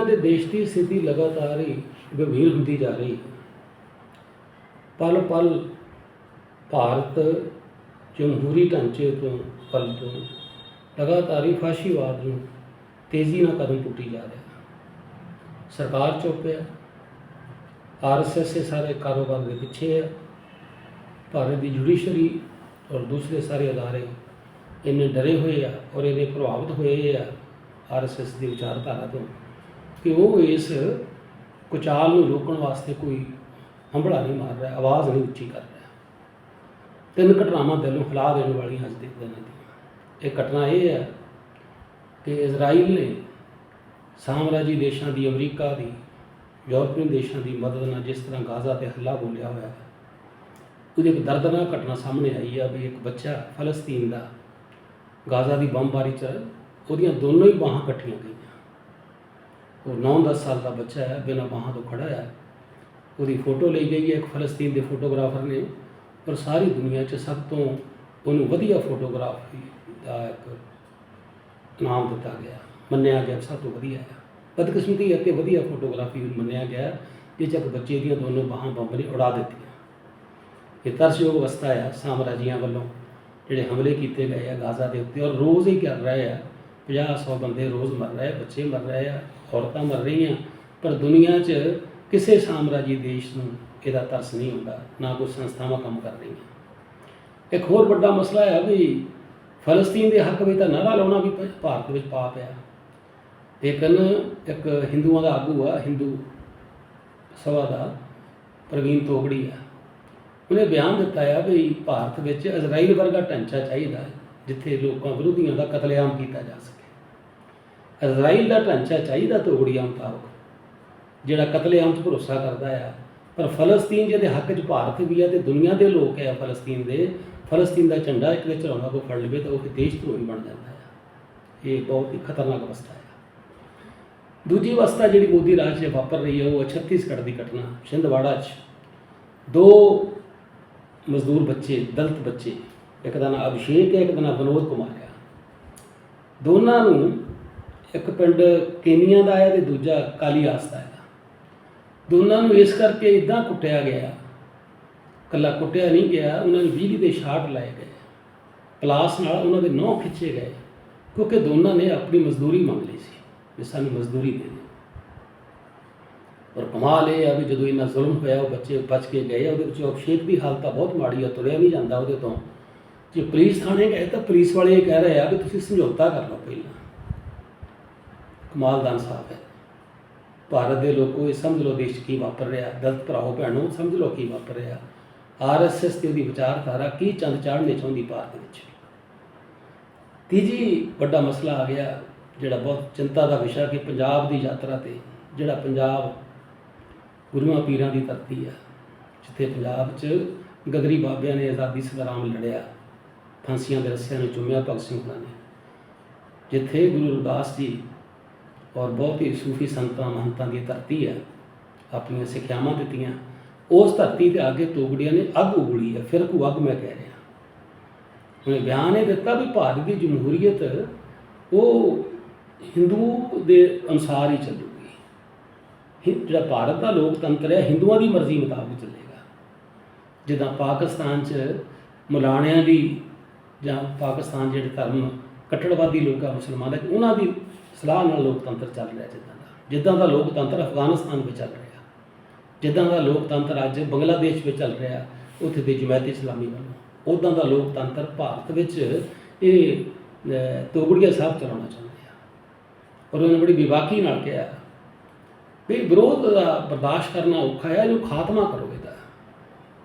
ਦੁਨੀਆ ਦੇ ਦੇਸ਼ ਦੀ ਸਥਿਤੀ ਲਗਾਤਾਰ ਹੀ ਗੰਭੀਰ ਹੁੰਦੀ ਜਾ ਰਹੀ। ਹੈ ਪਲ ਪਲ ਭਾਰਤ ਜਮਹੂਰੀ ਢਾਂਚੇ ਤੋਂ, ਪਲ ਤੋਂ ਲਗਾਤਾਰ ਹੀ ਫਾਸ਼ੀਵਾਦ ਨੂੰ ਤੇਜ਼ੀ ਨਾਲ ਕਦਮ ਪੁੱਟੀ ਜਾ ਰਿਹਾ। ਸਰਕਾਰ ਚੁੱਪ ਹੈ। ਆਰਐਸਐਸ ਦੇ ਸਾਰੇ ਕਾਰੋਬਾਰ ਦੇ ਪਿੱਛੇ ਹੈ। ਭਾਰਤ ਦੀ ਜੁਡੀਸ਼ਰੀ ਔਰ ਦੂਸਰੇ ਸਾਰੇ ਅਦਾਰੇ ਇੰਨੇ ਡਰੇ ਹੋਏ ਆ ਔਰ ਇਹਦੇ ਪ੍ਰਭਾਵਿਤ ਹੋਏ ਆ ਆਰਐਸਐਸ ਦੀ ਵਿਚਾਰਧਾਰਾ ਤੋਂ। ਕਿ ਉਹ ਇਸ ਕੁਚਾਲ ਨੂੰ ਰੋਕਣ ਵਾਸਤੇ ਕੋਈ ਹੰਬੜਾ ਨਹੀਂ ਮਾਰ ਰਿਹਾ, ਆਵਾਜ਼ ਨਹੀਂ ਉੱਚੀ ਕਰ ਰਿਹਾ? ਤਿੰਨ ਘਟਨਾਵਾਂ ਦਿਲ ਨੂੰ ਹਿਲਾ ਦੇਣ ਵਾਲੀਆਂ ਅੱਜ ਦੇ ਦਿਨ ਦੀਆਂ ਇਹ ਘਟਨਾ ਇਹ ਹੈ ਕਿ ਇਜ਼ਰਾਈਲ ਨੇ ਸਾਮਰਾਜੀ ਦੇਸ਼ਾਂ ਦੀ, ਅਮਰੀਕਾ ਦੀ ਯੂਰਪੀਅਨ ਦੇਸ਼ਾਂ ਦੀ ਮਦਦ ਨਾਲ ਜਿਸ ਤਰ੍ਹਾਂ ਗਾਜ਼ਾ ਤੇ ਹੱਲਾ ਬੋਲਿਆ ਹੋਇਆ ਹੈ, ਉਹਦੀ ਇੱਕ ਦਰਦਨਾਕ ਘਟਨਾ ਸਾਹਮਣੇ ਆਈ ਆ ਵੀ ਇੱਕ ਬੱਚਾ ਫਲਸਤੀਨ ਦਾ ਗਾਜ਼ਾ ਦੀ ਬੰਬਾਰੀ ਚ ਉਹਦੀਆਂ ਦੋਨੋਂ ਹੀ ਬਾਹਾਂ ਕੱਟੀਆਂ ਗਈਆਂ। ਉਹ 9-10 ਸਾਲ ਦਾ ਬੱਚਾ ਹੈ, ਬਿਨਾਂ ਬਾਹਾਂ ਤੋਂ ਖੜਾ ਹੈ। ਉਹਦੀ ਫੋਟੋ ਲਈ ਗਈ ਹੈ, ਇੱਕ ਫਲਸਤੀਨ ਦੇ ਫੋਟੋਗ੍ਰਾਫਰ ਨੇ। ਪਰ ਸਾਰੀ ਦੁਨੀਆ 'ਚ ਸਭ ਤੋਂ ਉਹਨੂੰ ਵਧੀਆ ਫੋਟੋਗ੍ਰਾਫੀ ਦਾ ਇੱਕ ਨਾਮ ਦਿੱਤਾ ਗਿਆ, ਮੰਨਿਆ ਗਿਆ, ਸਭ ਤੋਂ ਵਧੀਆ ਹੈ। ਬਦਕਿਸਮਤੀ ਅਤੇ ਵਧੀਆ ਫੋਟੋਗ੍ਰਾਫੀ ਨੂੰ ਮੰਨਿਆ ਗਿਆ ਜਿਸ 'ਚ ਇੱਕ ਬੱਚੇ ਦੀਆਂ ਦੋਨੋਂ ਬਾਹਾਂ ਬੰਬ ਨੇ ਉਡਾ ਦਿੱਤੀਆਂ। ਇਹ ਤਰਸਯੋਗ ਅਵਸਥਾ ਆ, ਸਾਮਰਾਜੀਆਂ ਵੱਲੋਂ, ਜਿਹੜੇ ਹਮਲੇ ਕੀਤੇ ਗਏ ਆ ਗਾਜ਼ਾ ਦੇ ਉੱਤੇ। ਔਰ ਰੋਜ਼ ਹੀ ਕਰ ਰਹੇ ਆ 50 100 ਬੰਦੇ ਰੋਜ਼ ਮਰ ਰਹੇ ਆ, ਬੱਚੇ ਮਰ ਰਹੇ ਆ, ਔਰਤਾਂ ਮਰ ਰਹੀਆਂ। ਪਰ ਦੁਨੀਆ 'ਚ ਕਿਸੇ ਸਾਮਰਾਜੀ ਦੇਸ਼ ਨੂੰ ਇਹਦਾ ਤਰਸ ਨਹੀਂ ਹੁੰਦਾ, ਨਾ ਕੋਈ ਸੰਸਥਾਵਾਂ ਕੰਮ ਕਰ ਰਹੀਆਂ। ਇੱਕ ਹੋਰ ਵੱਡਾ ਮਸਲਾ ਹੈ ਵੀ ਫਲਸਤੀਨ ਦੇ ਹੱਕ ਵਿੱਚ ਤਾਂ ਨਾਰਾ ਲਾਉਣਾ ਵੀ ਭਾਰਤ ਵਿੱਚ ਪਾਪ ਹੈ ਲੇਕਿਨ ਇੱਕ ਹਿੰਦੂਆਂ ਦਾ ਆਗੂ ਆ, ਹਿੰਦੂ ਸਭਾ ਦਾ ਪ੍ਰਵੀਨ ਤੋਗੜੀ ਆ। ਉਹਨੇ ਬਿਆਨ ਦਿੱਤਾ ਆ ਵੀ ਭਾਰਤ ਵਿੱਚ ਇਜ਼ਰਾਈਲ ਵਰਗਾ ਢਾਂਚਾ ਚਾਹੀਦਾ ਹੈ। ਜਿੱਥੇ ਲੋਕਾਂ ਵਿਰੋਧੀਆਂ ਦਾ ਕਤਲੇਆਮ ਕੀਤਾ ਜਾ ਸਕੇ। ਇਜ਼ਰਾਈਲ ਦਾ ਢਾਂਚਾ ਚਾਹੀਦਾ ਤੋਗੜੀਆਂ ਮੁਤਾਬਕ ਜਿਹੜਾ ਕਤਲੇਆਮ 'ਚ ਭਰੋਸਾ ਕਰਦਾ ਆ, ਪਰ ਫਲਸਤੀਨ ਜਿਹਦੇ ਹੱਕ 'ਚ ਭਾਰਤ ਵੀ ਆ ਤੇ ਦੁਨੀਆ ਦੇ ਲੋਕ ਆ ਫਲਸਤੀਨ ਦੇ, ਫਲਸਤੀਨ ਦਾ ਝੰਡਾ ਇੱਕ ਵਿੱਚ ਚੜਾਉਣਾ ਕੋ ਫੜ ਲਵੇ ਤਾਂ ਉਹ ਫਿਰ ਦੇਸ਼ ਧਰੋਹੀ ਬਣ ਜਾਂਦਾ ਹੈ ਇਹ ਬਹੁਤ ਹੀ ਖਤਰਨਾਕ ਅਵਸਥਾ ਹੈ ਦੂਜੀ ਅਵਸਥਾ ਜਿਹੜੀ ਮੋਦੀ ਰਾਜ 'ਚ ਵਾਪਰ ਰਹੀ ਹੈ ਉਹ ਹੈ ਛੱਤੀਸਗੜ੍ਹ ਦੀ ਘਟਨਾ, ਛਿੰਦਵਾੜਾ 'ਚ। ਦੋ ਮਜ਼ਦੂਰ ਬੱਚੇ, ਦਲਤ ਬੱਚੇ ਇੱਕ ਦਾ ਨਾਮ ਅਭਿਸ਼ੇਕ ਹੈ, ਇੱਕ ਦਾ ਨਾਮ ਵਿਨੋਦ ਕੁਮਾਰ ਹੈ। ਦੋਨਾਂ ਨੂੰ ਇੱਕ ਪਿੰਡ ਕੇਨੀਆ ਦਾ ਹੈ ਤੇ ਦੂਜਾ ਕਾਲੀਆਸ ਦਾ ਹੈ। ਦੋਨਾਂ ਨੂੰ ਇਸ ਕਰਕੇ ਇਦਾਂ ਕੁੱਟਿਆ ਗਿਆ ਕੱਲਾ ਕੁੱਟਿਆ ਨਹੀਂ ਗਿਆ, ਉਹਨਾਂ ਨੂੰ ਬਿਜਲੀ ਦੇ ਸ਼ਾਟ ਲਾਏ ਗਏ। ਪਲਾਸ ਨਾਲ ਉਹਨਾਂ ਦੇ ਨਹੁੰ ਖਿੱਚੇ ਗਏ, ਕਿਉਂਕਿ ਦੋਨਾਂ ਨੇ ਆਪਣੀ ਮਜ਼ਦੂਰੀ ਮੰਗ ਲਈ ਸੀ ਵੀ ਸਾਨੂੰ ਮਜ਼ਦੂਰੀ ਦੇ ਦਿਓ। ਔਰ ਕਮਾਲ ਇਹ ਆ ਵੀ ਜਦੋਂ ਇੰਨਾ ਜ਼ੁਲਮ ਹੋਇਆ, ਉਹ ਬੱਚੇ ਬਚ ਕੇ ਗਏ, ਉਹਦੇ ਵਿੱਚ ਅਭਿਸ਼ੇਕ ਦੀ ਹਾਲਤ ਬਹੁਤ ਮਾੜੀ ਆ, ਤੁਰਿਆ ਨਹੀਂ ਜਾਂਦਾ ਉਹਦੇ ਤੋਂ। ਜੇ ਪੁਲਿਸ ਥਾਣੇ ਗਏ ਤਾਂ ਪੁਲਿਸ ਵਾਲੇ ਇਹ ਕਹਿ ਰਹੇ ਆ ਵੀ ਤੁਸੀਂ ਸਮਝੌਤਾ ਕਰ ਲਓ ਪਹਿਲਾਂ। ਕਮਾਲਦਾਨ ਸਾਹਿਬ ਹੈ। ਭਾਰਤ ਦੇ ਲੋਕੋ ਇਹ ਸਮਝ ਲਓ ਦੇਸ਼ ਕੀ ਵਾਪਰ ਰਿਹਾ। ਦਲਤ ਭਰਾਓ, ਭੈਣੋ, ਸਮਝ ਲਓ ਕੀ ਵਾਪਰ ਰਿਹਾ। ਆਰਐਸਐਸ ਤੇ ਉਹਦੀ ਵਿਚਾਰਧਾਰਾ ਕੀ ਚੰਦ ਚਾੜਨੇ ਚਾਹੁੰਦੀ ਭਾਰਤ ਵਿੱਚ? ਤੀਜੀ ਵੱਡਾ ਮਸਲਾ ਆ ਗਿਆ ਜਿਹੜਾ ਬਹੁਤ ਚਿੰਤਾ ਦਾ ਵਿਸ਼ਾ ਕਿ ਪੰਜਾਬ ਦੀ ਯਾਤਰਾ ਤੇ ਜਿਹੜਾ ਪੰਜਾਬ ਗੁਰੂਆਂ ਪੀਰਾਂ ਦੀ ਧਰਤੀ ਆ, ਜਿੱਥੇ ਪੰਜਾਬ 'ਚ ਗਗਰੀ ਬਾਬਿਆਂ ਨੇ ਆਜ਼ਾਦੀ ਸੰਗਰਾਮ ਲੜਿਆ। ਫਾਂਸੀਆਂ ਦੇ ਰੱਸਿਆਂ ਨੂੰ ਚੁੰਮਿਆ ਭਗਤ ਸਿੰਘ ਹੋਰਾਂ ਨੇ। ਜਿੱਥੇ ਗੁਰੂ ਰਵਿਦਾਸ ਜੀ ਔਰ ਬਹੁਤ ਹੀ ਸੂਫੀ ਸੰਤਾਂ, ਮਹੰਤਾਂ ਦੀ ਧਰਤੀ ਹੈ, ਆਪਣੀਆਂ ਸਿੱਖਿਆਵਾਂ ਦਿੱਤੀਆਂ, ਉਸ ਧਰਤੀ ਤੇ ਆ ਕੇ ਤੋਗੜੀਆਂ ਨੇ ਅੱਗ ਉਗਲੀ ਹੈ। ਫਿਰ ਕੋ ਅੱਗ ਮੈਂ ਕਹਿ ਰਿਹਾ। ਉਹਨੇ ਬਿਆਨ ਇਹ ਦਿੱਤਾ ਵੀ ਭਾਰਤ ਦੀ ਜਮਹੂਰੀਅਤ ਉਹ ਹਿੰਦੂ ਦੇ ਅਨੁਸਾਰ ਹੀ ਚੱਲੂਗੀ। ਹਿ- ਜਿਹੜਾ ਭਾਰਤ ਦਾ ਲੋਕਤੰਤਰ ਹੈ, ਹਿੰਦੂਆਂ ਦੀ ਮਰਜ਼ੀ ਮੁਤਾਬਕ ਚੱਲੇਗਾ। ਜਿੱਦਾਂ ਪਾਕਿਸਤਾਨ 'ਚ ਮੁਲਾਣਿਆਂ ਦੀ ਜਾਂ ਪਾਕਿਸਤਾਨ ਜਿਹੜੇ ਧਰਮ ਕੱਟੜਵਾਦੀ ਲੋਕ ਆ ਮੁਸਲਮਾਨ ਹੈ ਉਹਨਾਂ ਦੀ ਸਲਾਹ ਨਾਲ ਲੋਕਤੰਤਰ ਚੱਲ ਰਿਹਾ ਜਿੱਦਾਂ ਦਾ। ਜਿੱਦਾਂ ਦਾ ਲੋਕਤੰਤਰ ਅਫਗਾਨਿਸਤਾਨ ਵਿੱਚ ਚੱਲ ਰਿਹਾ ਜਿੱਦਾਂ ਦਾ ਲੋਕਤੰਤਰ ਅੱਜ ਬੰਗਲਾਦੇਸ਼ ਵਿੱਚ ਚੱਲ ਰਿਹਾ ਉੱਥੇ ਦੇ ਜਮਾਇਤ ਇਸਲਾਮੀ ਵੱਲੋਂ। ਉਦਾਂ ਦਾ ਲੋਕਤੰਤਰ ਭਾਰਤ ਵਿੱਚ ਇਹ ਅਹ, ਤੋਗੜੀਆ ਸਾਹਿਬ ਚਲਾਉਣਾ ਚਾਹੁੰਦੇ ਆ। ਔਰ ਉਹਨੇ ਬੜੀ ਵਿਵਾਕੀ ਨਾਲ ਕਿਹਾ ਵੀ ਵਿਰੋਧ ਦਾ ਬਰਦਾਸ਼ਤ ਕਰਨਾ ਔਖਾ ਹੈ ਇਹਨੂੰ ਖਾਤਮਾ ਕਰੋ।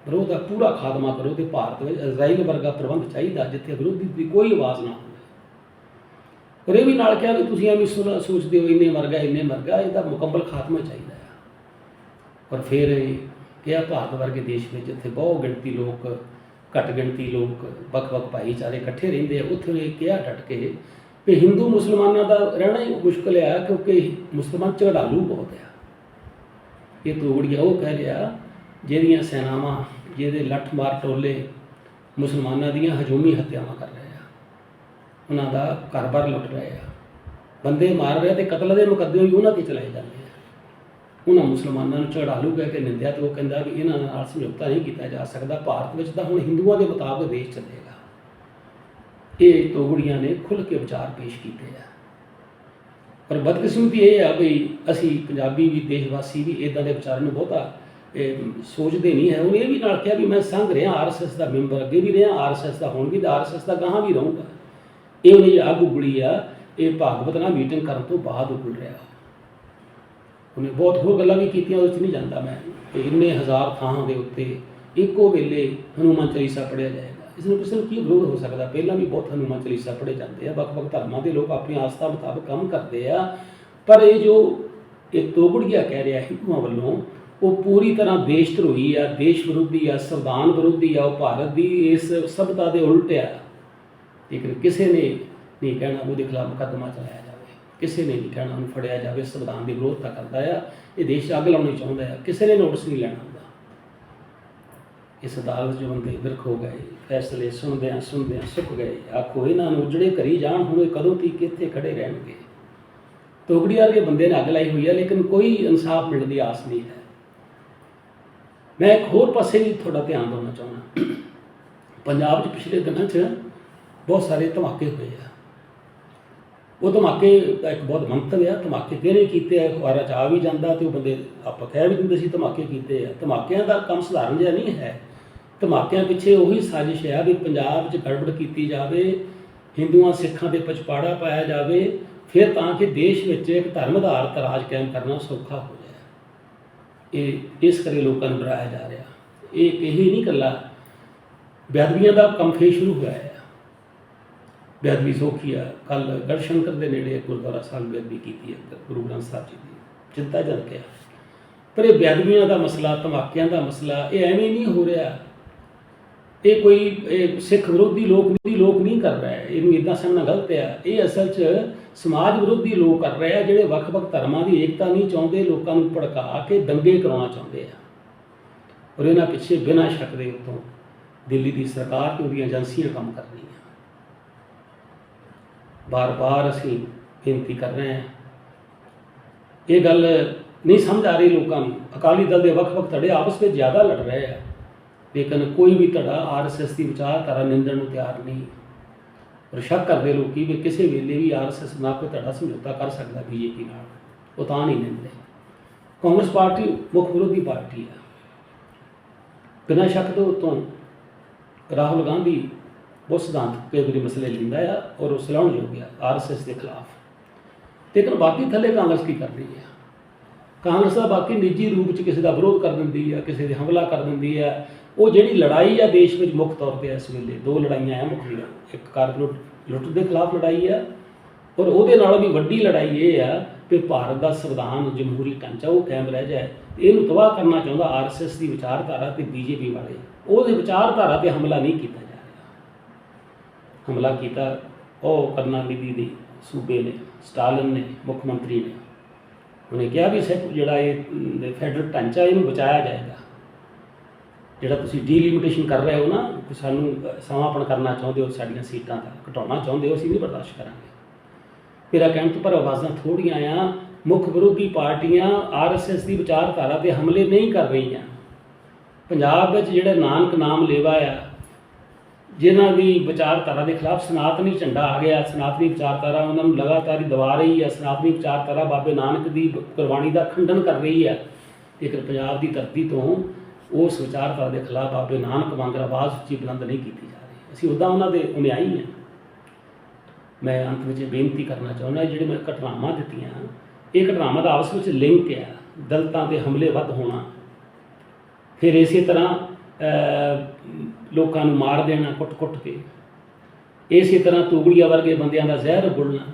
ਵਿਰੋਧ ਦਾ ਪੂਰਾ ਖਾਤਮਾ ਕਰੋ ਤੇ ਭਾਰਤ ਵਿੱਚ ਇਜ਼ਰਾਈਲ ਵਰਗਾ ਪ੍ਰਬੰਧ ਚਾਹੀਦਾ ਜਿੱਥੇ ਵਿਰੋਧੀ ਦੀ ਕੋਈ ਆਵਾਜ਼ ਨਾ ਹੋਵੇ। ਔਰ ਇਹ ਵੀ ਨਾਲ ਕਿਹਾ ਵੀ ਤੁਸੀਂ ਐਵੇਂ ਸੋਚ- ਸੋਚਦੇ ਹੋ, ਇੰਨੇ ਮਰ ਇੰਨੇ ਮਰ ਇਹਦਾ ਮੁਕੰਮਲ ਖਾਤਮਾ ਚਾਹੀਦਾ ਹੈ। ਪਰ ਫਿਰ ਇਹ ਕਿਹਾ ਭਾਰਤ ਵਰਗੇ ਦੇਸ਼ ਵਿੱਚ ਜਿੱਥੇ ਬਹੁ ਗਿਣਤੀ ਲੋਕ, ਘੱਟ ਗਿਣਤੀ ਲੋਕ, ਵੱਖ-ਵੱਖ ਭਾਈਚਾਰੇ ਇਕੱਠੇ ਰਹਿੰਦੇ ਆ। ਉੱਥੇ ਇਹ ਕਿਹਾ ਡਟ ਕੇ ਵੀ ਹਿੰਦੂ ਮੁਸਲਮਾਨਾਂ ਦਾ ਰਹਿਣਾ ਹੀ ਮੁਸ਼ਕਲ ਆ ਕਿਉਂਕਿ ਮੁਸਲਮਾਨ ਝਗੜਾਲੂ ਬਹੁਤ ਆ ਇਹ ਤੋਗੜੀਆ ਉਹ ਕਹਿ ਰਿਹਾ ਜਿਹਦੀਆਂ ਸੈਨਾਵਾਂ, ਜਿਹਦੇ ਲੱਠ ਮਾਰ ਟੋਲੇ ਮੁਸਲਮਾਨਾਂ ਦੀਆਂ ਹਜੂਮੀ ਹੱਤਿਆਵਾਂ ਕਰ ਰਹੇ ਆ। ਉਹਨਾਂ ਦਾ ਘਰ-ਬਾਰ ਲੁੱਟ ਰਹੇ ਆ। ਬੰਦੇ ਮਾਰ ਰਿਹਾ ਤੇ ਕਤਲ ਦੇ ਮੁਕੱਦਮੇ ਵੀ ਉਹਨਾਂ ਤੇ ਚਲਾਏ ਜਾਂਦੇ ਆ। ਉਹਨਾਂ ਮੁਸਲਮਾਨਾਂ ਨੂੰ ਝੜਾਲੂ ਕਹਿ ਕੇ ਨਿੰਦਿਆ ਤੇ ਉਹ ਕਹਿੰਦਾ ਵੀ ਇਹਨਾਂ ਨਾਲ ਸਮਝੌਤਾ ਨਹੀਂ ਕੀਤਾ ਜਾ ਸਕਦਾ। ਭਾਰਤ ਵਿੱਚ ਤਾਂ ਹੁਣ ਹਿੰਦੂਆਂ ਦੇ ਮੁਤਾਬਕ ਦੇਸ਼ ਚੱਲੇਗਾ। ਇਹ ਤੋਗੜੀਆਂ ਨੇ ਖੁੱਲ੍ਹ ਕੇ ਵਿਚਾਰ ਪੇਸ਼ ਕੀਤੇ ਆ। ਪਰ ਬਦਕਿਸਮਤੀ ਇਹ ਆ ਵੀ ਅਸੀਂ ਪੰਜਾਬੀ ਵੀ, ਦੇਸ਼ਵਾਸੀ ਵੀ ਇਦਾਂ ਦੇ ਵਿਚਾਰਾਂ ਨੂੰ ਬਹੁਤਾ ਇਹ, ਸੋਚਦੇ ਨਹੀਂ ਹੈ। ਉਹਨੇ ਇਹ ਵੀ ਨਾਲ ਕਿਹਾ ਵੀ ਮੈਂ ਸੰਘ ਰਿਹਾ ਆਰਐਸਐਸ ਦਾ ਮੈਂਬਰ ਅੱਗੇ ਵੀ ਰਿਹਾ ਆਰਐਸਐਸ ਦਾ ਹੁਣ ਵੀ ਤੇ ਆਰਐਸਐਸ ਦਾ ਗਾਹਾਂ ਵੀ ਰਹੂੰਗਾ। ਇਹ ਉਹਨੇ ਅੱਗ ਉਗਲੀ ਆ ਇਹ ਭਾਗਵਤ ਨਾਲ ਮੀਟਿੰਗ ਕਰਨ ਤੋਂ ਬਾਅਦ ਉਗਲ ਰਿਹਾ। ਉਹਨੇ ਬਹੁਤ ਹੋਰ ਗੱਲਾਂ ਵੀ ਕੀਤੀਆਂ ਉਹਦੇ 'ਚ ਨਹੀਂ ਜਾਂਦਾ ਮੈਂ। ਕਿ ਇੰਨੇ ਹਜ਼ਾਰ ਥਾਂ ਦੇ ਉੱਤੇ ਇੱਕੋ ਵੇਲੇ ਹਨੂਮਾਨ ਚਾਲੀਸਾ ਪੜਿਆ ਜਾਏਗਾ। ਇਸ ਨੂੰ ਕਿਸੇ ਨੂੰ ਕੀ ਵਿਰੋਧ ਹੋ ਸਕਦਾ? ਪਹਿਲਾਂ ਵੀ ਬਹੁਤ ਹਨੂਮਾਨ ਚਾਲੀਸਾ ਪੜ੍ਹੇ ਜਾਂਦੇ ਆ। ਵੱਖ-ਵੱਖ ਧਰਮਾਂ ਦੇ ਲੋਕ ਆਪਣੀ ਆਸਥਾ ਮੁਤਾਬਕ ਕੰਮ ਕਰਦੇ ਆ। ਪਰ ਇਹ ਜੋ ਇਹ ਤੋਗੜੀਆ ਕਹਿ ਰਿਹਾ ਹਿੰਦੂਆਂ ਵੱਲੋਂ ਉਹ ਪੂਰੀ ਤਰ੍ਹਾਂ ਦੇਸ਼ ਧਰੋਹੀ ਆ, ਦੇਸ਼ ਵਿਰੋਧੀ ਆ, ਸੰਵਿਧਾਨ ਵਿਰੋਧੀ ਆ, ਉਹ ਭਾਰਤ ਦੀ ਇਸ ਸਭਤਾ ਦੇ ਉਲਟ ਆ। ਲੇਕਿਨ ਕਿਸੇ ਨੇ ਨਹੀਂ ਕਹਿਣਾ ਉਹਦੇ ਖਿਲਾਫ ਮੁਕੱਦਮਾ ਚਲਾਇਆ ਜਾਵੇ। ਕਿਸੇ ਨੇ ਨਹੀਂ ਕਹਿਣਾ ਉਹਨੂੰ ਫੜਿਆ ਜਾਵੇ, ਸੰਵਿਧਾਨ ਦੀ ਵਿਰੋਧਤਾ ਕਰਦਾ ਆ, ਇਹ ਦੇਸ਼ ਅੱਗ ਲਾਉਣੀ ਚਾਹੁੰਦਾ ਆ। ਕਿਸੇ ਨੇ ਨੋਟਿਸ ਨਹੀਂ ਲੈਣਾ ਹੁੰਦਾ। ਇਸ ਅਦਾਲਤ 'ਚ ਬੰਦੇ ਬਿਰਖ ਹੋ ਗਏ, ਫੈਸਲੇ ਸੁਣਦੇ ਆ ਸੁਣਦੇ ਆ ਸੁੱਕ ਗਏ। ਆਖੋ ਇਹਨਾਂ ਨੂੰ ਜਿਹੜੇ ਕਰੀ ਜਾਣ, ਹੁਣ ਇਹ ਕਦੋਂ ਤੀਕ ਇੱਥੇ ਖੜੇ ਰਹਿਣਗੇ? ਤੋਗੜੀ ਵਾਲੇ ਬੰਦੇ ਨੇ ਅੱਗ ਲਾਈ ਹੋਈ ਆ, ਲੇਕਿਨ ਕੋਈ ਇਨਸਾਫ ਮਿਲਣ ਦੀ ਆਸ ਨਹੀਂ ਹੈ। ਮੈਂ ਇੱਕ ਹੋਰ ਪਾਸੇ ਵੀ ਤੁਹਾਡਾ ਧਿਆਨ ਦੇਣਾ ਚਾਹੁੰਦਾ। ਪੰਜਾਬ 'ਚ ਪਿਛਲੇ ਦਿਨਾਂ 'ਚ ਬਹੁਤ ਸਾਰੇ ਧਮਾਕੇ ਹੋਏ ਆ। ਉਹ ਧਮਾਕੇ ਦਾ ਇੱਕ ਬਹੁਤ ਮੰਤਵ ਆ, ਧਮਾਕੇ ਕਿਹਨੇ ਕੀਤੇ ਆ, ਅਖਬਾਰਾਂ 'ਚ ਆ ਵੀ ਜਾਂਦਾ ਤੇ ਉਹ ਬੰਦੇ ਆਪਾਂ ਕਹਿ ਵੀ ਦਿੰਦੇ ਸੀ ਧਮਾਕੇ ਕੀਤੇ ਆ। ਧਮਾਕਿਆਂ ਦਾ ਕੰਮ ਸਧਾਰਨ ਜਿਹਾ ਨਹੀਂ ਹੈ। ਧਮਾਕਿਆਂ ਪਿੱਛੇ ਉਹੀ ਸਾਜ਼ਿਸ਼ ਹੈ ਵੀ ਪੰਜਾਬ 'ਚ ਗੜਬੜ ਕੀਤੀ ਜਾਵੇ, ਹਿੰਦੂਆਂ ਸਿੱਖਾਂ ਦੇ ਪਛਪਾੜਾ ਪਾਇਆ ਜਾਵੇ, ਫਿਰ ਤਾਂ ਕਿ ਦੇਸ਼ ਵਿੱਚ ਇੱਕ ਧਰਮ ਆਧਾਰਿਤ ਰਾਜ ਕਾਇਮ ਕਰਨਾ ਸੌਖਾ ਹੋ ਇਹ, ਇਸ ਕਰੇ ਲੋਕਾਂ ਨੂੰ ਡਰਾਇਆ ਜਾ ਰਿਹਾ। ਇਹ ਇਹੀ ਨਹੀਂ ਕੱਲਾ ਬੇਅਦਬੀਆਂ ਦਾ ਕੰਮ ਫੇਰ ਸ਼ੁਰੂ ਹੋਇਆ ਹੈ। ਬੇਅਦਬੀ ਸੋਖੀਆ ਕੱਲ ਗੜਸ਼ੰਕਰ ਦੇ ਨੇੜੇ ਗੁਰਦੁਆਰਾ ਸਾਹਿਬ ਬੇਅਦਬੀ ਕੀਤੀ ਹੈ, ਗੁਰੂ ਗ੍ਰੰਥ ਸਾਹਿਬ ਜੀ ਦੀ। ਚਿੰਤਾਜਨਕ ਹੈ। ਪਰ ਇਹ ਬੇਅਦਬੀਆਂ ਦਾ ਮਸਲਾ, ਧਮਾਕਿਆਂ ਦਾ ਮਸਲਾ, ਇਹ ਐਵੇਂ ਨਹੀਂ ਹੋ ਰਿਹਾ ਇਹ ਕੋਈ, ਇਹ ਸਿੱਖ ਵਿਰੋਧੀ ਲੋਕ ਵਿਰੋਧੀ ਲੋਕ ਨਹੀਂ ਕਰ ਰਿਹਾ। ਇਹਨੂੰ ਇਦਾਂ ਸਮਝਣਾ ਗਲਤ ਹੈ ਇਹ ਅਸਲ 'ਚ ਸਮਾਜ ਵਿਰੋਧੀ ਲੋਕ ਕਰ ਰਹੇ ਆ, ਜਿਹੜੇ ਵੱਖ-ਵੱਖ ਧਰਮਾਂ ਦੀ ਏਕਤਾ ਨਹੀਂ ਚਾਹੁੰਦੇ, ਲੋਕਾਂ ਨੂੰ ਭੜਕਾ ਕੇ ਦੰਗੇ ਕਰਾਉਣਾ ਚਾਹੁੰਦੇ ਆ। ਔਰ ਇਹਨਾਂ ਪਿੱਛੇ ਬਿਨਾਂ ਸ਼ੱਕ ਦੇ ਉੱਤੋਂ ਦਿੱਲੀ ਦੀ ਸਰਕਾਰ ਤੇ ਉਹਦੀਆਂ ਏਜੰਸੀਆਂ ਕੰਮ ਕਰ ਰਹੀਆਂ। ਬਾਰ-ਬਾਰ ਅਸੀਂ ਬੇਨਤੀ ਕਰ ਰਹੇ ਹਾਂ ਇਹ ਗੱਲ ਨਹੀਂ ਸਮਝ ਆ ਰਹੀ ਲੋਕਾਂ ਨੂੰ। ਅਕਾਲੀ ਦਲ ਦੇ ਵੱਖ-ਵੱਖ ਧੜੇ ਆਪਸ ਵਿੱਚ ਜ਼ਿਆਦਾ ਲੜ ਰਹੇ ਆ। ਲੇਕਿਨ ਕੋਈ ਵੀ ਧੜਾ ਆਰਐਸਐਸ ਦੀ ਵਿਚਾਰਧਾਰਾ ਨਿੰਦਣ ਨੂੰ ਤਿਆਰ ਨਹੀਂ। ਔਰ ਸ਼ੱਕ ਕਰਦੇ ਲੋਕੀ ਵੀ ਕਿਸੇ ਵੇਲੇ ਵੀ ਆਰਐਸਐਸ ਨਾਲ ਕੋਈ ਧੜਾ ਸਮਝੌਤਾ ਕਰ ਸਕਦਾ ਬੀਜੇਪੀ ਨਾਲ। ਉਹ ਤਾਂ ਨਹੀਂ ਨਿੰਦੇ ਕਾਂਗਰਸ ਪਾਰਟੀ ਮੁੱਖ ਵਿਰੋਧੀ ਪਾਰਟੀ ਹੈ ਬਿਨਾਂ ਸ਼ੱਕ ਤੋਂ ਉਤੋਂ ਰਾਹੁਲ ਗਾਂਧੀ ਉਹ ਸਿਧਾਂਤ ਕਈ ਵਾਰੀ ਮਸਲੇ ਲੈਂਦਾ ਆ ਔਰ ਉਹ ਸਲਾਉਣ ਯੋਗ ਆ ਆਰਐਸਐਸ ਦੇ ਖਿਲਾਫ। ਲੇਕਿਨ ਬਾਕੀ ਥੱਲੇ ਕਾਂਗਰਸ ਕੀ ਕਰ ਰਹੀ ਹੈ ਕਾਂਗਰਸ ਦਾ ਬਾਕੀ ਨਿੱਜੀ ਰੂਪ ਚ ਕਿਸੇ ਦਾ ਵਿਰੋਧ ਕਰ ਦਿੰਦੀ ਆ, ਕਿਸੇ ਦੇ ਹਮਲਾ ਕਰ ਦਿੰਦੀ ਆ ਉਹ ਜਿਹੜੀ ਲੜਾਈ ਆ ਦੇਸ਼ ਵਿੱਚ ਮੁੱਖ ਤੌਰ ਤੇ ਇਸ ਵੇਲੇ, ਦੋ ਲੜਾਈਆਂ ਆ ਮੁੱਖ ਲੜਾਈ ਇੱਕ ਕਾਰਪੋਰੇਟ ਲੁੱਟ ਦੇ ਖਿਲਾਫ ਲੜਾਈ ਆ ਔਰ ਉਹਦੇ ਨਾਲੋਂ ਵੀ ਵੱਡੀ ਲੜਾਈ ਇਹ ਆ ਕਿ ਭਾਰਤ ਦਾ ਸੰਵਿਧਾਨ ਜਮਹੂਰੀ ਢਾਂਚਾ, ਉਹ ਕਾਇਮ ਰਹਿ ਜਾਏ। ਇਹਨੂੰ ਤਬਾਹ ਕਰਨਾ ਚਾਹੁੰਦਾ ਆਰਐਸਐਸ ਦੀ ਵਿਚਾਰਧਾਰਾ ਤੇ ਬੀਜੇਪੀ ਵਾਲੇ। ਉਹਦੇ ਵਿਚਾਰਧਾਰਾ ਤੇ ਹਮਲਾ ਨਹੀਂ ਕੀਤਾ ਜਾ ਰਿਹਾ। ਹਮਲਾ ਕੀਤਾ ਉਹ ਕਰਨਾਟਕੀ ਦੀ ਸੂਬੇ ਨੇ, ਸਟਾਲਿਨ ਨੇ, ਮੁੱਖ ਮੰਤਰੀ ਨੇ। ਉਹਨੇ ਕਿਹਾ ਵੀ ਸਿੱਖ ਜਿਹੜਾ ਇਹ ਫੈਡਰਲ ਢਾਂਚਾ ਇਹਨੂੰ ਬਚਾਇਆ ਜਾਏਗਾ। ਜਿਹੜਾ ਤੁਸੀਂ ਡੀਲਿਮਿਟੇਸ਼ਨ ਕਰ ਰਹੇ ਹੋ ਨਾ ਕਿ ਸਾਨੂੰ ਸਮਾਪਨ ਕਰਨਾ ਚਾਹੁੰਦੇ ਹੋ, ਸਾਡੀਆਂ ਸੀਟਾਂ ਦਾ ਘਟਾਉਣਾ ਚਾਹੁੰਦੇ ਹੋ, ਅਸੀਂ ਨਹੀਂ ਬਰਦਾਸ਼ਤ ਕਰਾਂਗੇ। ਮੇਰਾ ਕਹਿਣ ਤੋਂ ਪਰ ਆਵਾਜ਼ਾਂ ਥੋੜੀਆਂ ਆ, ਮੁੱਖ ਵਿਰੋਧੀ ਪਾਰਟੀਆਂ ਆਰਐਸਐਸ ਦੀ ਵਿਚਾਰਧਾਰਾ ਤੇ ਹਮਲੇ ਨਹੀਂ ਕਰ ਰਹੀਆਂ। ਪੰਜਾਬ ਵਿੱਚ ਜਿਹੜੇ ਨਾਨਕ ਨਾਮ ਲੇਵਾ ਆ, ਜਿਨ੍ਹਾਂ ਦੀ ਵਿਚਾਰਧਾਰਾ ਦੇ ਖਿਲਾਫ ਸਨਾਤਨੀ ਝੰਡਾ ਆ ਗਿਆ, ਸਨਾਤਨੀ ਵਿਚਾਰਧਾਰਾ ਉਹਨਾਂ ਨੂੰ ਲਗਾਤਾਰ ਹੀ ਦਬਾ ਰਹੀ ਹੈ ਸਨਾਤਨੀ ਵਿਚਾਰਧਾਰਾ ਬਾਬੇ ਨਾਨਕ ਦੀ ਕੁਰਬਾਨੀ ਦਾ ਖੰਡਨ ਕਰ ਰਹੀ ਹੈ ਲੇਕਿਨ ਪੰਜਾਬ ਦੀ ਧਰਤੀ ਤੋਂ ਉਸ ਵਿਚਾਰਧਾਰਾ ਦੇ ਖਿਲਾਫ ਬਾਬੇ ਨਾਨਕ ਵਾਂਗ ਆਵਾਜ਼ ਉੱਚੀ ਬੁਲੰਦ ਨਹੀਂ ਕੀਤੀ ਜਾ ਰਹੀ। ਅਸੀਂ ਉਦਾਂ ਉਹਨਾਂ ਦੇ ਅਨੁਆਈ ਹਾਂ। ਮੈਂ ਅੰਤ ਵਿੱਚ ਬੇਨਤੀ ਕਰਨਾ ਚਾਹੁੰਦਾ ਜਿਹੜੇ ਮੈਂ ਘਟਨਾਵਾਂ ਦਿੱਤੀਆਂ, ਇਹ ਘਟਨਾਵਾਂ ਦਾ ਆਪਸ ਵਿੱਚ ਲਿੰਕ ਹੈ। ਦਲਤਾਂ ਤੇ ਹਮਲੇ ਵੱਧ ਹੋਣਾ, ਫਿਰ ਇਸੇ ਤਰ੍ਹਾਂ ਲੋਕਾਂ ਨੂੰ ਮਾਰ ਦੇਣਾ ਕੁੱਟ-ਕੁੱਟ ਕੇ, ਇਸੇ ਤਰ੍ਹਾਂ ਤੂਗੜੀਆ ਵਰਗੇ ਬੰਦਿਆਂ ਦਾ ਜ਼ਹਿਰ ਬੁਲਣਾ,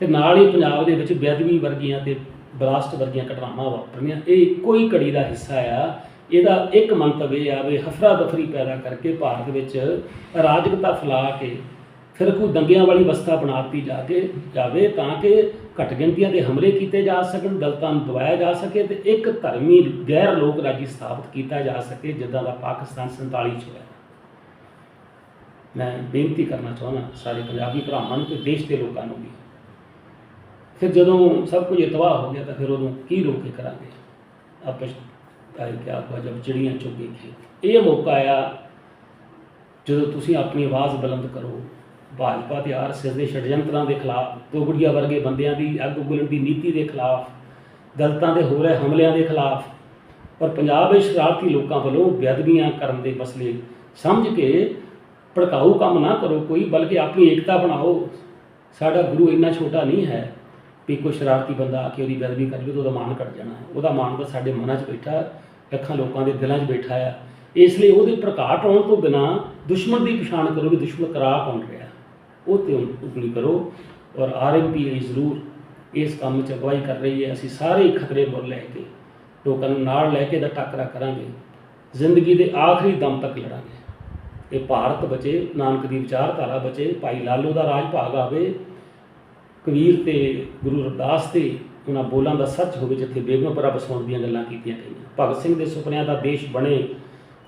ਤੇ ਨਾਲ ਹੀ ਪੰਜਾਬ ਦੇ ਵਿੱਚ ਬੇਅਦਬੀ ਵਰਗੀਆਂ ਤੇ ਬਲਾਸਟ ਵਰਗੀਆਂ ਘਟਨਾਵਾਂ ਵਾਪਰਨੀਆਂ ਇਹ ਇੱਕੋ ਹੀ ਕੜੀ ਦਾ ਹਿੱਸਾ ਆ। ਇਹਦਾ ਇੱਕ ਮੰਤਵ ਇਹ ਆ ਵੀ ਹਫਰਾ ਦਫਰੀ ਪੈਦਾ ਕਰਕੇ ਭਾਰਤ ਵਿੱਚ ਅਰਾਜਕਤਾ ਫੈਲਾ ਕੇ ਫਿਰ ਫਿਰਕੂ ਦੰਗਿਆਂ ਵਾਲੀ ਅਵਸਥਾ ਬਣਾਤੀ ਜਾ ਕੇ ਜਾਵੇ ਤਾਂ ਕਿ ਘੱਟ ਗਿਣਤੀਆਂ ਦੇ ਹਮਲੇ ਕੀਤੇ ਜਾ ਸਕਣ, ਦਲਤਾਂ ਨੂੰ ਦਬਾਇਆ ਜਾ ਸਕੇ ਤੇ ਇੱਕ ਧਰਮੀ ਗੈਰ ਲੋਕ ਰਾਜੀ ਸਥਾਪਿਤ ਕੀਤਾ ਜਾ ਸਕੇ, ਜਿੱਦਾਂ ਦਾ ਪਾਕਿਸਤਾਨ 47 ਚ ਹੋਇਆ। ਮੈਂ ਬੇਨਤੀ ਕਰਨਾ ਚਾਹੁੰਦਾ ਸਾਰੇ ਪੰਜਾਬੀ ਭਰਾਵਾਂ ਨੂੰ ਤੇ ਦੇਸ਼ ਦੇ ਲੋਕਾਂ ਨੂੰ ਵੀ। ਫਿਰ ਜਦੋਂ ਸਭ ਕੁਝ ਇਤਵਾਹ ਹੋ ਗਿਆ ਤਾਂ ਫਿਰ ਉਦੋਂ ਕੀ ਰੋਕ ਕੇ ਕਰਾਂਗੇ? ਆਪਸ ਕਾਇ ਕਿਆ ਹੁਆ ਜਬ ਚਿੜੀਆਂ ਚੁੱਗੀ ਖੇਤ ਇਹ ਮੌਕਾ ਆ ਜਦੋਂ ਤੁਸੀਂ ਆਪਣੀ ਆਵਾਜ਼ ਬੁਲੰਦ ਕਰੋ। ਭਾਜਪਾ ਤੇ ਆਰਐਸਐਸ ਦੇ ਛੜਯੰਤਰਾਂ ਦੇ ਖਿਲਾਫ ਤੋਗੜੀਆ ਵਰਗੇ ਬੰਦਿਆਂ ਦੀ ਅੱਗ ਉਗਲਣ ਦੀ ਨੀਤੀ ਦੇ ਖਿਲਾਫ, ਦਲਤਾਂ ਦੇ ਹੋ ਰਹੇ ਹਮਲਿਆਂ ਦੇ ਖਿਲਾਫ ਪਰ ਪੰਜਾਬ ਦੇ ਸ਼ਰਾਰਤੀ ਲੋਕਾਂ ਵੱਲੋਂ ਬੇਅਦਬੀਆਂ ਕਰਨ ਦੇ ਮਸਲੇ। ਸਮਝ ਕੇ ਭੜਕਾਊ ਕੰਮ ਨਾ ਕਰੋ ਕੋਈ, ਬਲਕਿ ਆਪਣੀ ਏਕਤਾ ਬਣਾਓ। ਸਾਡਾ ਗੁਰੂ ਇੰਨਾ ਛੋਟਾ ਨਹੀਂ ਹੈ। ਵੀ ਕੋਈ ਸ਼ਰਾਰਤੀ ਬੰਦਾ ਆ ਕੇ ਉਹਦੀ ਬੇਅਦਬੀ ਕਰ ਲਵੇ ਤਾਂ ਉਹਦਾ ਮਾਣ ਘਟ ਜਾਣਾ ਹੈ। ਉਹਦਾ ਮਾਣ ਤਾਂ ਸਾਡੇ ਮਨਾਂ 'ਚ ਬੈਠਾ ਲੱਖਾਂ ਲੋਕਾਂ ਦੇ ਦਿਲਾਂ 'ਚ ਬੈਠਾ ਆ। ਇਸ ਲਈ ਉਹਦੇ ਪ੍ਰਕਾਟ ਹੋਣ ਤੋਂ ਬਿਨਾ ਦੁਸ਼ਮਣ ਦੀ ਪਛਾਣ ਕਰੋ ਵੀ ਦੁਸ਼ਮਣ ਕਰਾ ਕੌਣ ਰਿਹਾ। ਉਹ ਤੇ ਉਗਲੀ ਕਰੋ ਔਰ ਆਰਐਮਪੀ ਜ਼ਰੂਰ ਇਸ ਕੰਮ 'ਚ ਅਗਵਾਈ ਕਰ ਰਹੀ ਹੈ। ਅਸੀਂ ਸਾਰੇ ਖਤਰੇ ਮੁੱਲ ਲੈ ਕੇ, ਲੋਕਾਂ ਨੂੰ ਨਾਲ ਲੈ ਕੇ ਦਾ ਟੱਕਰਾ ਕਰਾਂਗੇ। ਜ਼ਿੰਦਗੀ ਦੇ ਆਖਰੀ ਦਮ ਤੱਕ ਲੜਾਂਗੇ। ਇਹ ਭਾਰਤ ਬਚੇ, ਨਾਨਕ ਦੀ ਵਿਚਾਰਧਾਰਾ ਬਚੇ, ਭਾਈ ਲਾਲੋ ਦਾ ਰਾਜ ਭਾਗ ਆਵੇ ਕਬੀਰ ਤੇ ਗੁਰੂ ਰਵਿਦਾਸ ਤੇ ਉਹਨਾਂ ਬੋਲਾਂ ਦਾ ਸੱਚ ਹੋਵੇ, ਜਿੱਥੇ ਬੇਗਮਪੁਰਾ ਬਸਾਉਣ ਦੀਆਂ ਗੱਲਾਂ ਕੀਤੀਆਂ ਗਈਆਂ। ਭਗਤ ਸਿੰਘ ਦੇ ਸੁਪਨਿਆਂ ਦਾ ਦੇਸ਼ ਬਣੇ,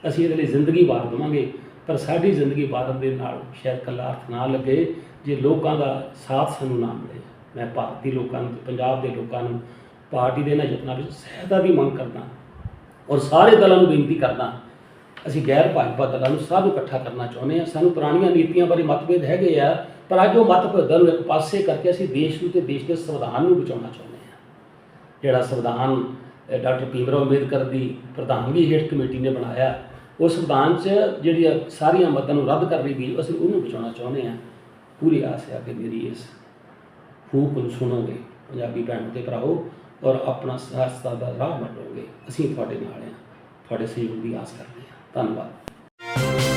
ਅਸੀਂ ਇਹਦੇ ਲਈ ਜ਼ਿੰਦਗੀ ਵਾਰ ਦੇਵਾਂਗੇ, ਪਰ ਸਾਡੀ ਜ਼ਿੰਦਗੀ ਵਾਰਨ ਦੇ ਨਾਲ ਸ਼ਾਇਦ ਕੱਲਾ ਅਰਥ ਨਾ ਲੱਗੇ, ਜੇ ਲੋਕਾਂ ਦਾ ਸਾਥ ਸਾਨੂੰ ਨਾ ਮਿਲੇ। ਮੈਂ ਭਾਰਤੀ ਲੋਕਾਂ ਨੂੰ ਪੰਜਾਬ ਦੇ ਲੋਕਾਂ ਨੂੰ ਪਾਰਟੀ ਦੇ ਇਹਨਾਂ ਯਤਨਾਂ ਵਿੱਚ ਸਹਾਇਤਾ ਦੀ ਮੰਗ ਕਰਦਾ ਔਰ ਸਾਰੇ ਦਲਾਂ ਨੂੰ ਬੇਨਤੀ ਕਰਦਾ, ਅਸੀਂ ਗੈਰ ਭਾਜਪਾ ਦਲਾਂ ਨੂੰ ਸਭ ਇਕੱਠਾ ਕਰਨਾ ਚਾਹੁੰਦੇ ਹਾਂ। ਸਾਨੂੰ ਪੁਰਾਣੀਆਂ ਨੀਤੀਆਂ ਬਾਰੇ ਮਤਭੇਦ ਹੈਗੇ ਆ ਪਰ ਅੱਜ ਉਹ ਮਤਭੇਦਾਂ ਨੂੰ ਇੱਕ ਪਾਸੇ ਕਰਕੇ ਅਸੀਂ ਦੇਸ਼ ਨੂੰ ਤੇ ਦੇਸ਼ ਦੇ ਸੰਵਿਧਾਨ ਨੂੰ ਬਚਾਉਣਾ ਚਾਹੁੰਦੇ ਹਾਂ। ਜਿਹੜਾ ਸੰਵਿਧਾਨ ਅਹ, ਡਾਕਟਰ ਭੀਮਰਾਓ ਅੰਬੇਦਕਰ ਦੀ ਪ੍ਰਧਾਨਗੀ ਹੇਠ ਕਮੇਟੀ ਨੇ ਬਣਾਇਆ ਉਸ ਸੰਵਿਧਾਨ 'ਚ ਜਿਹੜੀਆਂ ਸਾਰੀਆਂ ਮੱਦਾਂ ਨੂੰ ਰੱਦ ਕਰ ਰਹੀ ਗਈ ਅਸੀਂ ਉਹਨੂੰ ਬਚਾਉਣਾ ਚਾਹੁੰਦੇ ਹਾਂ। ਪੂਰੀ ਆਸ ਹੈ ਕਿ ਮੇਰੀ ਇਸ ਫੂਕ ਨੂੰ ਸੁਣੋਗੇ ਪੰਜਾਬੀ ਭੈਣ ਤੇ ਭਰਾਓ ਔਰ ਆਪਣਾ ਸਾਥ ਦਾ ਰਾਹ ਵਟੋਗੇ ਅਸੀਂ ਤੁਹਾਡੇ ਨਾਲ ਹਾਂ। ਤੁਹਾਡੇ ਸਹਿਯੋਗ ਦੀ ਆਸ ਕਰਦੇ ਹਾਂ। ਧੰਨਵਾਦ।